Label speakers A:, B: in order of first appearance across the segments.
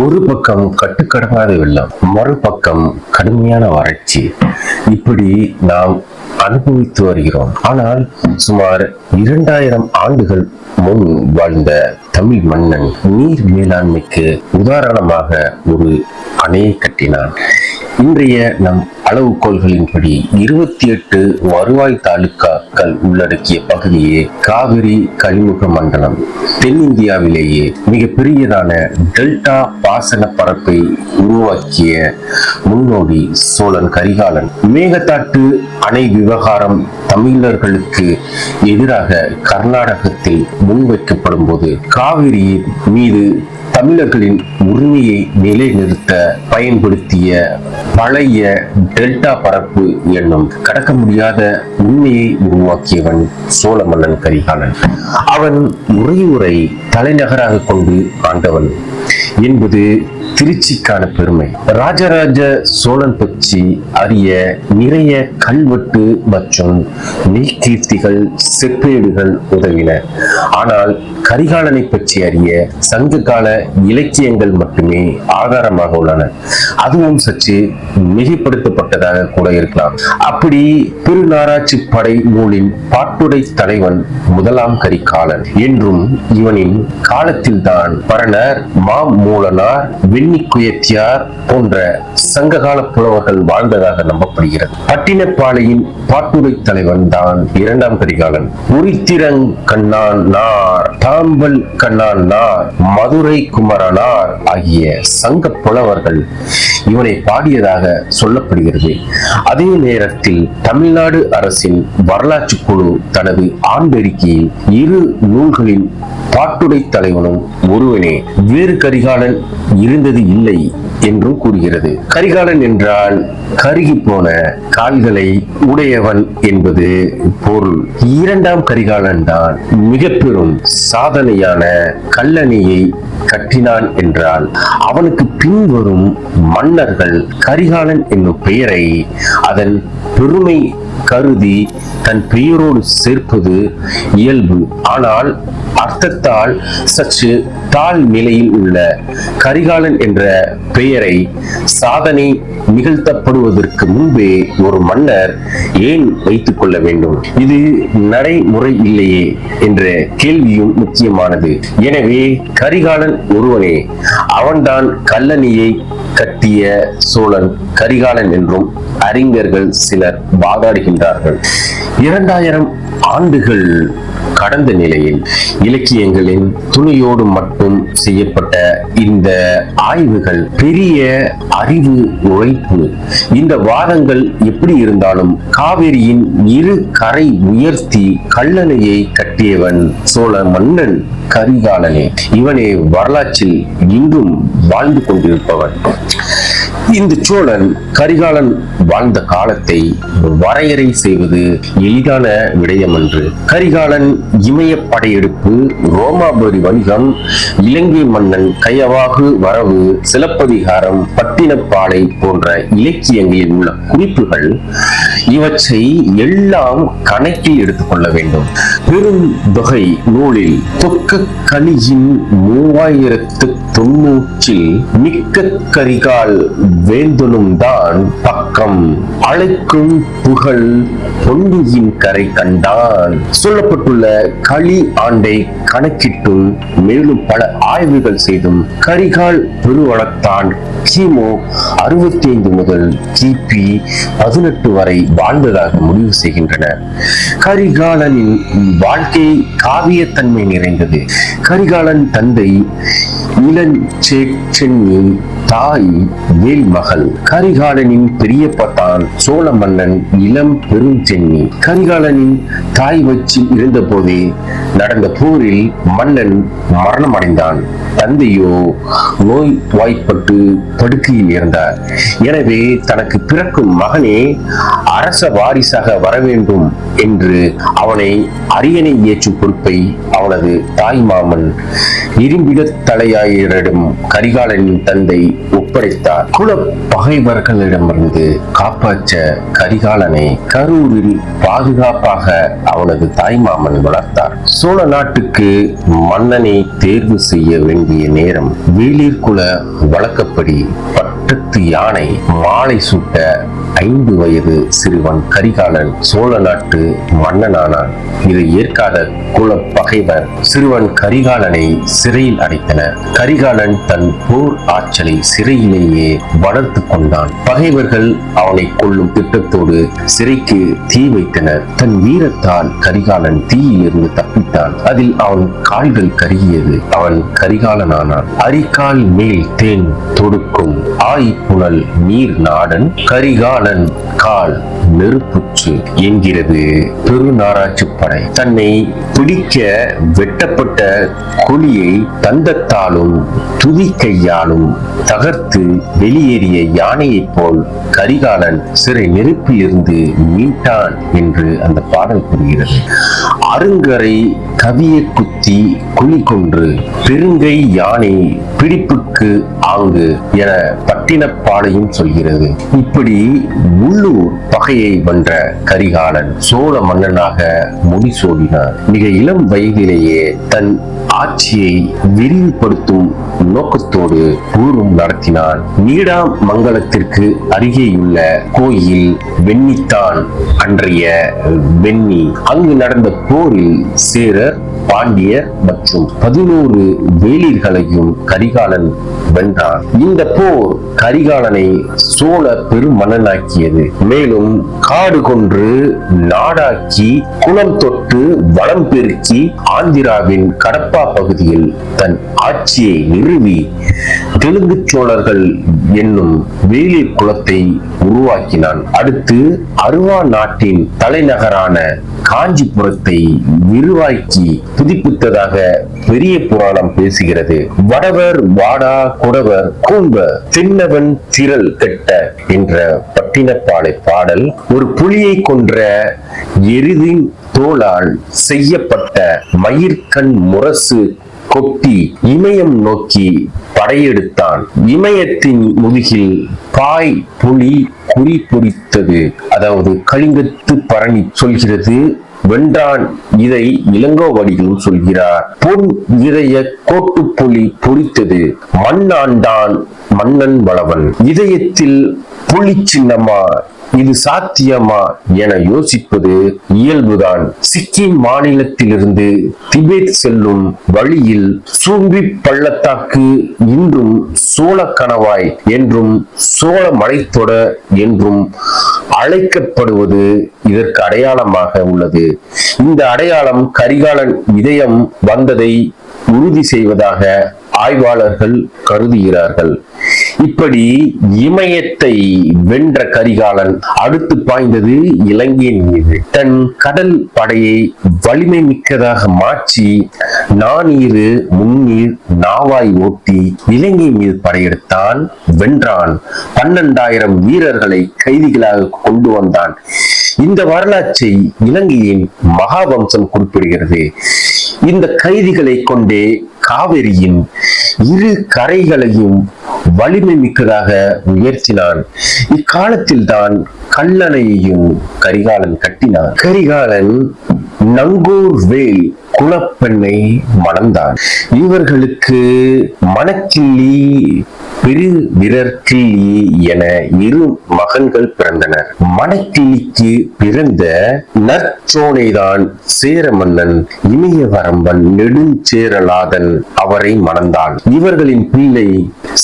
A: ஒரு பக்கம் கட்டுக்கடங்காத வெள்ளம் மறுபக்கம் கடுமையான வறட்சி. இப்படி நாம் அனுபவித்து வருகிறோம். ஆனால் சுமார் இரண்டாயிரம் ஆண்டுகள் முன் வாழ்ந்த தமிழ் மன்னன் நீர் மேலாண்மைக்கு உதாரணமாக ஒரு அணையை கட்டினான். இன்றைய நம் அளவுகோள்களின்படி இருபத்தி எட்டு வருவாய் தாலுக்காக்கள் உள்ளடக்கிய பகுதியே காவிரி கழிமுக மண்டலம். தென்னிந்தியாவிலேயே மிகப்பெரியதான டெல்டா பாசன பரப்பை உருவாக்கிய முன்னோடி சோழன் கரிகாலன். மேகத்தாட்டு அணை விவகாரம் தமிழர்களுக்கு எதிராக கர்நாடகத்தில் முன்வைக்கப்படும் போது கா காவிரியின் மீது தமிழர்களின் உரிமையை நிலைநிறுத்த பயன்படுத்திய பழைய டெல்டா பரப்பு என்னும் கடக்க முடியாத உண்மையை உருவாக்கியவன் சோழ மன்னன் கரிகாலன். அவன் உறையூரை தலைநகராக கொண்டு ஆண்டவன். என்பது திருச்சிக்கான பெருமை. ராஜராஜ சோழன் பற்றி அறிய நிறைய கல்வெட்டு மற்றும் மெய்கீர்த்திகள் செப்பேடுகள் உதவின. ஆனால் கரிகாலனை பற்றி அறிய சங்க கால இலக்கியங்கள் மட்டுமே ஆதாரமாக உள்ளன. அதுவும் சற்று மிகைப்படுத்தப்பட்டதாக கூட இருக்கலாம். அப்படி பெருநாராய்ச்சி படை நூலின் பாட்டுடை தலைவன் முதலாம் கரிகாலன் என்றும் இவனின் காலத்தில்தான் பரணர் மாமூலனார் வெண்ணிக்குயத்தியார் போன்ற சங்ககால புலவர்கள் வாழ்ந்ததாக நம்பப்படுகிறது. பட்டினப்பாளையின் பாட்டுரை தலைவன் தான் இரண்டாம் கரிகாலன். உரித்திரங் கண்ணான் நார் தாம்பல் கண்ணான் நார் மதுரை குமரனார் ஆகிய சங்க புலவர்கள் இவனை பாடியதாக சொல்லப்படுகிறது. அதே நேரத்தில் தமிழ்நாடு அரசின் வரலாற்று குழு தனது ஆண்டறிக்கையில் இரு நூல்களின் பாட்டுடை தலைவனும் ஒருவனே. வேறு கரிகாலன் இருந்தது இல்லை என்றும் கூறுகிறது. கரிகாலன் என்றால் கருகி போன கால்களை உடையவன் என்பது பொருள். இரண்டாம் கரிகாலன் தான் மிக பெரும் சாதனையான கல்லணையை கட்டினான் என்றால் அவனுக்கு பின்வரும் மன்னர்கள் கரிகாலன் என்னும் பெயரை அதன் பெருமை கருதி தன் பெயரோடு சேர்ப்பது இயல்பு. ஆனால் அர்த்தத்தால் சற்று தாழ் நிலையில் உள்ள கரிகாலன் என்ற பெயரை சாதனை நிகழ்த்தப்படுவதற்கு முன்பே ஒரு மன்னர் ஏன் வைத்துக் கொள்ள வேண்டும்? இது நடைமுறை இல்லையே என்ற கேள்வியும் முக்கியமானது. எனவே கரிகாலன் ஒருவனே அவன்தான் கல்லணியை கட்டிய சோழன் கரிகாலன் என்றும் அறிஞர்கள் சிலர் வாதாடுகின்றார்கள். இரண்டாயிரம் ஆண்டுகள் கடந்த நிலையில் இலக்கியங்களின் துணியோடு மட்டும் செய்யப்பட்ட இந்த ஆய்வுகள் பெரிய அறிவு உழைப்பு. இந்த வாதங்கள் எப்படி இருந்தாலும் காவிரியின் இரு கரை உயர்த்தி கல்லணையை கட்டியவன் சோழ மன்னன் கரிகாலனே. இவனே வரலாற்றில் இன்றும் வாழ்ந்து கொண்டிருப்பவன். இந்த சோழன் கரிகாலன் வாழ்ந்த காலத்தை வரையறை செய்வது எளிதான விடயமன்று கரிகாலன் இமய படையெடுப்பு ரோமாபுரி வணிகம் இலங்கை மன்னன் கையவாகு வரவு சிலப்பதிகாரம் பட்டினப்பாலை போன்ற இலக்கியங்களில் உள்ள குறிப்புகள் இவற்றை எல்லாம் கணக்கில் எடுத்துக்கொள்ள வேண்டும். பெரும் தொகை நூலில் தொக்க கலியின் மூவாயிரத்து தொன்னூற்றில் மிக்க கரிகால் வேந்தனும் தான் பக்கம். அழைக்கும் புகழ் பொன்னியின் கரை கண்டான். சொல்லப்பட்டுள்ள களி ஆண்டை கணக்கிட்டும் மேலும் பல ஆய்வுகள் செய்தும் கரிகால் பெருவளத்தான் கிமு அறுபத்தி ஐந்து முதல் கிபி பதினெட்டு வரை வாழ்ந்ததாக முடிவு செய்கின்றன. கரிகாலனின் வாழ்க்கை காவியத்தன்மை நிறைந்தது. கரிகாலன் தந்தை இளஞ்சென்னி தாய் வேல்மகள் கரிகாலனின் பெரியப்பத்தான் சோழ மன்னன் இளம் பெருஞ்சென்னி. கரிகாலனின் தாய் வச்சு இருந்த போதே நடந்த போரில் மன்னன் மரணம் அடைந்தான் தந்தையோ நோய் வாய்ப்பட்டு படுக்கையில் இருந்தார் எனவே தனக்கு பிறக்கும் மகனே அரச வாரிசாக வர வேண்டும் என்று அவனை அரியணை ஏற்றும் பொறுப்பை அவனது தாய் மாமன் இரும்பிட தலையாயரிடம் கரிகாலனின் தந்தை ஒப்படைத்தார். குல பகைவர்களிடமிருந்து காப்பாற்ற கரிகாலனை கரூரில் பாதுகாப்பாக அவனது தாய்மாமன் வளர்த்தார். சோழ நாட்டுக்கு மன்னனை தேர்வு செய்ய வேண்டிய நேரம் வேளிர் குல வழக்கப்படி பட்டத்து யானை மாலை சுட்ட ஐந்து வயது சிறுவன் கரிகாலன் சோழ நாட்டு மன்னனானான். இதை ஏற்காத குல பகைவர் சிறுவன் கரிகாலனை சிறையில் அடைத்தனர். கரிகாலன் தன் போர் ஆற்றலை சிறையிலேயே வளர்த்து கொண்டான். பகைவர்கள் அவனை கொள்ளும் திட்டத்தோடு சிறைக்கு தீ வைத்தனர். தன் வீரத்தால் கரிகாலன் தீயிலிருந்து தப்பித்தான் அதில் அவன் கால்கள் கருகியது. அவன் கரிகாலனானான். அரிக்கால் மேல் தேன் தொடுக்கும் ஆய் புனல் நீர் நாடன் கரிகாலன் கால் நெருப்புற்று என்கிறது பெருநாராய்ச்சி படை. தன்னை பிடிக்க வெட்டப்பட்ட குழியை தந்தத்தாலும் துதிக்கையாலும் தகர்த்து வெளியேறிய யானையைப் போல் கரிகாலன் சிறை நெருப்பிலிருந்து மீட்டான் என்று அந்த பாடல் கூறுகிறது. அருங்கரை கவிய குத்தி குழிகொன்று பெருங்கை யானை பிடிப்புக்கு ஆங்கு என பட்டினப்பாளையும் சொல்கிறது. இப்படி உள்ளூர் பகையை வென்ற கரிகாலன் சோழ மன்னனாக முடிசூடினார் மிக இளம் வயதிலேயே தன் ஆட்சியை விரிவுபடுத்தும் நோக்கத்தோடு ஊரும் நடத்தினான். நீடாம் மங்கலத்திற்கு அருகேயுள்ள கோயில் வெண்ணித்தான் அன்றைய வெண்ணி. அங்கு நடந்த போரில் சேரர் பாண்டியர் மற்றும் பதினோரு வேளிர்களையும் கரிகாலன் வென்றார். இந்த போர் கரிகாலனை சோழ பெருமன்னனாக்கியது மேலும் காடு கொன்று நாடாக்கி குளம் தொட்டு வளம் பெருக்கி ஆந்திராவின் கடப்பா பகுதியில் தன் ஆட்சியை நிறுவி தெலுங்கு சோழர்கள் என்னும் வேலி குலத்தை உருவாக்கினான். அடுத்து அருவா நாட்டின் தலைநகரான காஞ்சிபுரத்தை விரிவாக்கி புதுப்பித்ததாக பெரிய புராணம் பேசுகிறது. வடவர் வாடா குடவர் கூம்ப தின்னவன் திரள் கெட்ட என்ற பட்டினப்பாலை பாடல் ஒரு புலியை கொன்ற எருதின் தோளால் செய்யப்பட்ட மயிர்கண் முரசு கொட்டி இமயம் நோக்கி படையெடுத்தான். இமயத்தின் முதுகில் பாய் புலி குறி பொறித்தது. அதாவது கலிங்கத்து பரணி சொல்கிறது வென்றான் இதை இளங்கோவடிகளும் சொல்கிறார். பொன் இதய கோட்டுப்புலி பொறித்தது. மண்ணாண்டான் மன்னன் வளவன். இதயத்தில் புலி சின்னமா இது சாத்தியமா என யோசிப்பது இயல்புதான். சிக்கிம் மாநிலத்திலிருந்து திபெத் செல்லும் வழியில் சூம்பி பள்ளத்தாக்கு இன்றும் சோழ கணவாய் என்றும் சோழ மலைத்தொடர் என்றும் அழைக்கப்படுவது இதற்கு அடையாளமாக உள்ளது. இந்த அடையாளம் கரிகாலன் இதயம் வந்ததை உறுதி செய்வதாக ஆய்வாளர்கள் கருதுகிறார்கள். இப்படி இமயத்தை வென்ற கரிகாலன் அடுத்து பாய்ந்தது இலங்கையின் மீது. தன் கடல் படையை வலிமை மிக்கதாக மாற்றி நானீரு முன்னீர் நாவாய் ஓட்டி இலங்கை மீது படையெடுத்தான் வென்றான். பன்னெண்டாயிரம் வீரர்களை கைதிகளாக கொண்டு வந்தான். இந்த வரலாற்றை இலங்கையின் மகாவம்சம் குறிப்பிடுகிறது. இந்த கைதிகளை கொண்டே காவிரியின் இரு கரைகளையும் வலிமை மிக்கதாக உயர்த்தினான். இக்காலத்தில் தான் கல்லணையையும் கரிகாலன் கட்டினான். கரிகாலன் நங்கூர் வேல் குலப்பெண்ணை மணந்தான். இவர்களுக்கு மணக்கிள்ளி பெரு விரற்கிள்ளி என இரு மகன்கள் பிறந்தனர். மணக்கிள்ளிக்கு பிறந்த நற்சோனைதான் சேர மன்னன் இமயவரம்பன் நெடுஞ்சேரலாதன் அவரை மணந்தான். இவர்களின் பிள்ளை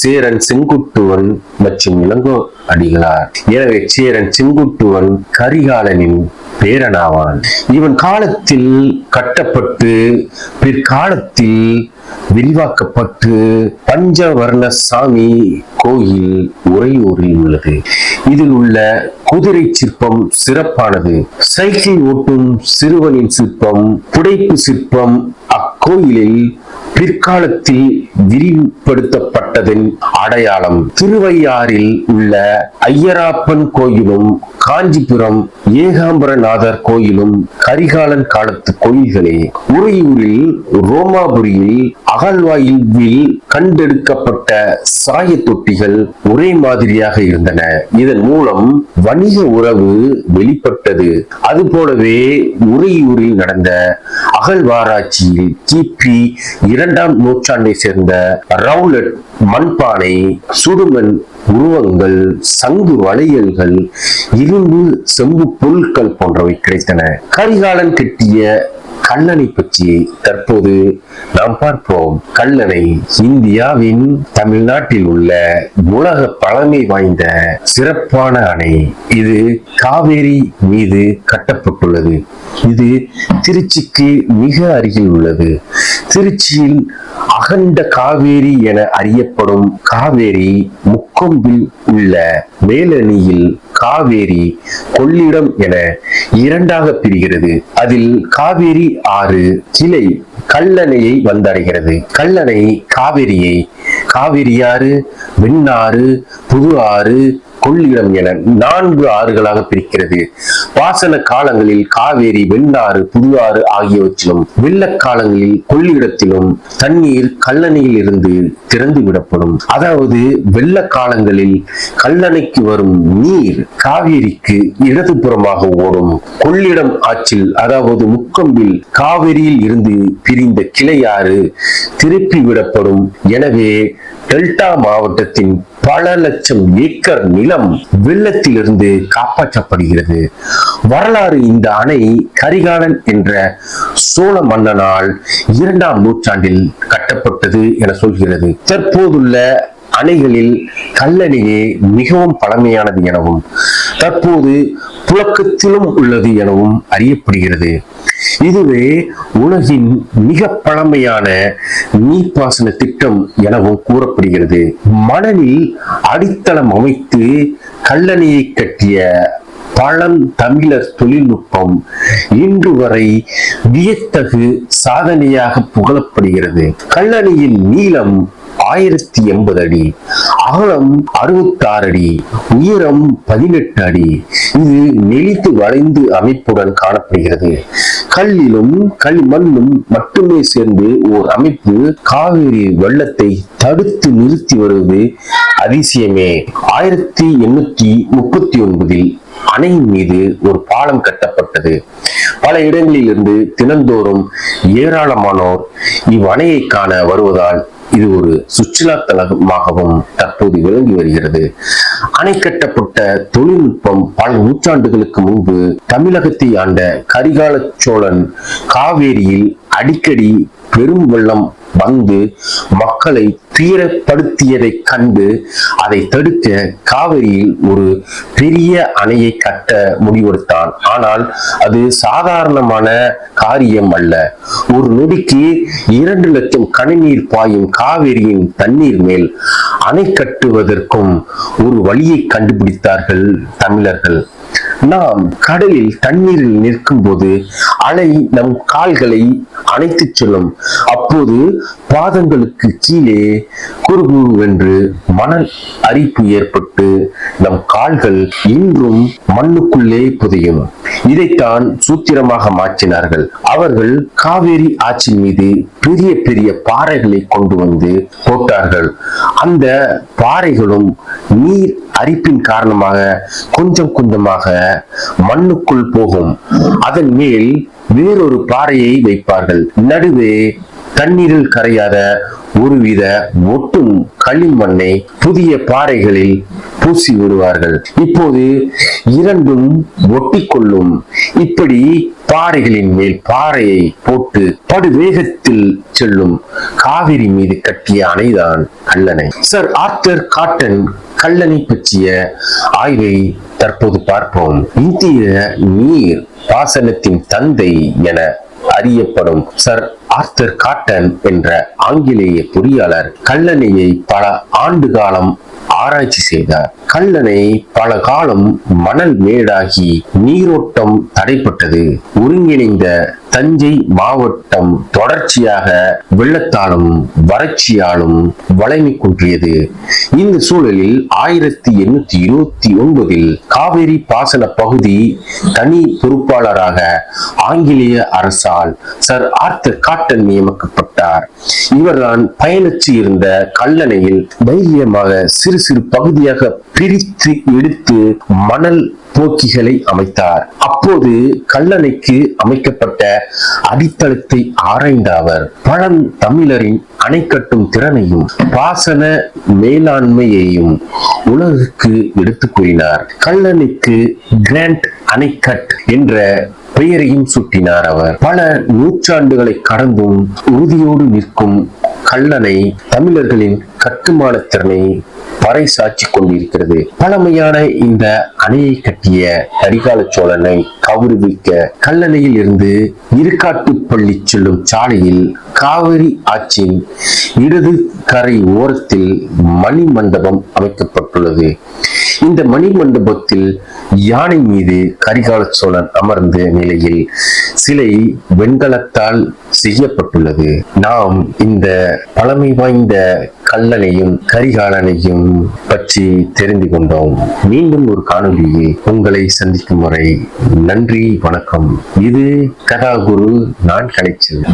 A: சேரன் செங்குட்டுவன் மற்றும் இளங்கோ அடிகளார். எனவே சேரன் செங்குட்டுவன் கரிகாலனின் பேரனாவான். இவன் காலத்தில் கட்டப்பட்டு பிற்காலத்தில் விரிவாக்கப்பட்டு பஞ்சவர்ண சாமி கோயில் உறையூரில் உள்ளது. இதில் உள்ள குதிரை சிற்பம் சிறப்பானது. சைக்கிள் ஓட்டும் சிறுவனின் சிற்பம் புடைப்பு சிற்பம் அக்கோயிலில் பிற்காலத்தில் விரிவுபடுத்தப்பட்டதன் அடையாளம் திருவையாறில் உள்ள ஐயராப்பன் கோயிலும் காஞ்சிபுரம் ஏகாம்பரநாதர் கோயிலும் கரிகாலன் காலத்து கோயில்களே. உறையூரில் ரோமாபுரியில் அகழ்வாய்வில் கண்டெடுக்கப்பட்ட சாய தொட்டிகள் ஒரே மாதிரியாக இருந்தன. இதன் மூலம் வணிக உறவு வெளிப்பட்டது. அது போலவே உறையூரில் நடந்த அகழ்வாராய்ச்சியில் கிபி இரண்டாம் நூற்றாண்டை சேர்ந்த ரவுலட் மண்பானை சுடுமண் உருவங்கள் சங்கு வளையல்கள் இரும்பு செம்பு பொருட்கள் போன்றவை கிடைத்தன. கரிகாலன் கட்டிய கல்லணை பற்றி தற்போது நாம் பார்ப்போம். கண்ணனை இந்தியாவின் தமிழ்நாட்டில் உள்ள உலக பழமை வாய்ந்த சிறப்பான அணை. இது காவேரி மீது கட்டப்பட்டுள்ளது. இது திருச்சிக்கு மிக அருகில் உள்ளது. திருச்சியில் அகண்ட காவேரி என அறியப்படும் காவேரி முக்கொம்பில் உள்ள மேலணியில் காவேரி கொள்ளிடம் என இரண்டாக பிரிகிறது. அதில் காவேரி ஆறு கிளை கல்லணையை வந்தடைகிறது. கல்லணை காவிரியை காவிரியாறு வெண்ணாறு புது ஆறு கொள்ளிடம் என நான்கு ஆறுகளாக பிரிக்கிறது. பாசன காலங்களில் காவேரி வெண்ணாறு புது ஆறு ஆகியவற்றிலும் வெள்ள காலங்களில் கொள்ளிடத்திலும் தண்ணீர் கல்லணையில் இருந்து திறந்து விடப்படும். அதாவது வெள்ள காலங்களில் கல்லணைக்கு வரும் நீர் காவேரிக்கு இடதுபுறமாக ஓடும். கொள்ளிடம் ஆற்றில் அதாவது முக்கம்பில் காவிரியில் இருந்து பிரிந்த கிளையாறு திருப்பி விடப்படும். எனவே டெல்டா மாவட்டத்தின் பல லட்சம் ஏக்கர் நிலம் வெள்ளத்திலிருந்து காப்பாற்றப்படுகிறது. வரலாறு இந்த அணை கரிகாலன் என்ற சோழ மன்னனால் இரண்டாம் நூற்றாண்டில் கட்டப்பட்டது என சொல்கிறது. தற்போதுள்ள அணைகளில் கல்லணையே மிகவும் பழமையானது எனவும் தற்போது புழக்கத்திலும் உள்ளது எனவும் அறியப்படுகிறது. இதுவே உலகின் மிக பழமையான நீர்ப்பாசன திட்டம் எனவும் கூறப்படுகிறது. மணலில் அடித்தளம் அமைத்து கல்லணையை கட்டிய பழம் தமிழர் தொழில்நுட்பம் இன்று வரை வியத்தகு சாதனையாக புகழப்படுகிறது. கல்லணையின் நீளம் ஆயிரத்தி எண்பது அடி அகலம் அறுபத்தாறு அடி உயரம் பதினெட்டு அடி. இது நெளித்து வளைந்து அமைப்புடன் காணப்படுகிறது. கல்லிலும் களிமண்ணும் மட்டுமே சேர்ந்து ஓர் அமைப்பு காவிரி வெள்ளத்தை தடுத்து நிறுத்தி வருவது அதிசயமே. ஆயிரத்தி எண்ணூத்தி முப்பத்தி ஒன்பதில் அணையின் மீது ஒரு பாலம் கட்டப்பட்டது. பல இடங்களில் இருந்து தினந்தோறும் ஏராளமானோர் இவ்வணையை காண வருவதால் இது ஒரு சுற்றுலா தலமாகவும் தற்போது விளங்கி வருகிறது. அணை கட்டப்பட்ட தொழில்நுட்பம் பல நூற்றாண்டுகளுக்கு முன்பு தமிழகத்தை ஆண்ட கரிகால சோழன் காவேரியில் அடிக்கடி பெரும் வெள்ளம் வந்து மக்களை தீரப்படுத்தியதை கண்டு அதை தடுக்க காவிரியில் ஒரு பெரிய அணையை கட்ட முடிவெடுத்தான். ஆனால் அது சாதாரணமான காரியம் அல்ல. ஒரு நொடிக்கு இரண்டு லட்சம் கணிநீர் பாயும் காவிரியின் தண்ணீர் மேல் அணை கட்டுவதற்கும் ஒரு வழியை கண்டுபிடித்தார்கள் தமிழர்கள். நாம் கடலில் தண்ணீரில் நிற்கும் போது அலை நம் கால்களை அணைத்துச் செல்லும். அப்போது பாதங்களுக்கு கீழே குறுகுவென்று மணல் அரிப்பு ஏற்பட்டு நம் கால்கள் இன்றும் மண்ணுக்குள்ளே புதையும். இதைத்தான் சூத்திரமாக மாற்றினார்கள். அவர்கள் காவேரி ஆற்றின் மீது பெரிய பெரிய பாறைகளை கொண்டு வந்து போட்டார்கள். அந்த பாறைகளும் நீர் அரிப்பின் காரணமாக கொஞ்சம் கொஞ்சமாக மண்ணுக்குள் போகும். அதன் மேல் வேறொரு பாறையை வைப்பார்கள். நடுவே தண்ணீரில் கரையாத ஒருவித ஒட்டும் களிமண்ணை புதிய பாறைகளில் பூசி விடுவார்கள். இப்போது இரண்டும் ஒட்டிக்கொள்ளும். இப்படி பாறைகளின் மேல் பாறையை போட்டு படுவேகத்தில் செல்லும். காவிரி மீது கட்டிய அணைதான் Kallanai. Sir Arthur Cotton Kallanai பற்றிய ஆய்வை தற்போது பார்ப்போம். இந்திய நீர் பாசனத்தின் தந்தை என அறியப்படும் சர் ஆர்த்தர் காட்டன் என்ற ஆங்கிலேய பொறியாளர் கல்லணையை பல ஆண்டு காலம் ஆராய்ச்சி செய்தார். கல்லணை பல காலம் மணல் மேடாகி நீரோட்டம் தடைப்பட்டது. ஒருங்கிணைந்த தஞ்சை மாவட்டம் தொடர்ச்சியாக வெள்ளத்தாலும் வறட்சியாலும் வளைமை குன்றியது. இந்த சூழலில் ஆயிரத்தி எண்ணூத்தி இருபத்தி ஒன்பதில் காவிரி பாசன பகுதி தனி பொறுப்பாளராக ஆங்கிலேய அரசால் சர் ஆர்த்தர் காட்டன் நியமிக்கப்பட்டார். இவர்தான் பயணிச்சு இருந்த கல்லணையில் தைரியமாக சிறு சிறு பகுதியாக பிரித்து எடுத்து மணல் போக்கிகளை அமைத்தார். அப்போது கல்லணைக்கு அமைக்கப்பட்ட அடித்தளத்தை ஆராய்ந்த அவர் பழம் தமிழரின் அணை கட்டும் திறனையும் பாசன மேலாண்மையையும் உலகுக்கு எடுத்துக் கூறினார். கல்லணைக்கு கிராண்ட் அணைக்கட் என்ற பெயரையும் சுட்டினார் அவர். பல நூற்றாண்டுகளை கடந்தும் உறுதியோடு நிற்கும் கல்லணை தமிழர்களின் கட்டுமான திறனை சாட்சி கொண்டிருக்கிறது. பழமையான இந்த அணையை கட்டிய கரிகால சோழனை கௌரவிக்க கல்லணையில் இருந்து இருக்காட்டுப்பள்ளி செல்லும் சாலையில் காவிரி ஆற்றின் இடது கரை ஓரத்தில் மணி மண்டபம் அமைக்கப்பட்டுள்ளது. இந்த மணி மண்டபத்தில் யானை மீது கரிகால சோழன் அமர்ந்த நிலையில் சிலை வெண்கலத்தால் செய்யப்பட்டுள்ளது. நாம் இந்த பழமை வாய்ந்த கல்லனையும் கரிகாலனையும் பற்றி தெரிந்து கொண்டோம். மீண்டும் ஒரு காணொலியில் உங்களை சந்திக்கும் வரை நன்றி வணக்கம். இது கதாகுரு நான் கலைச்சல்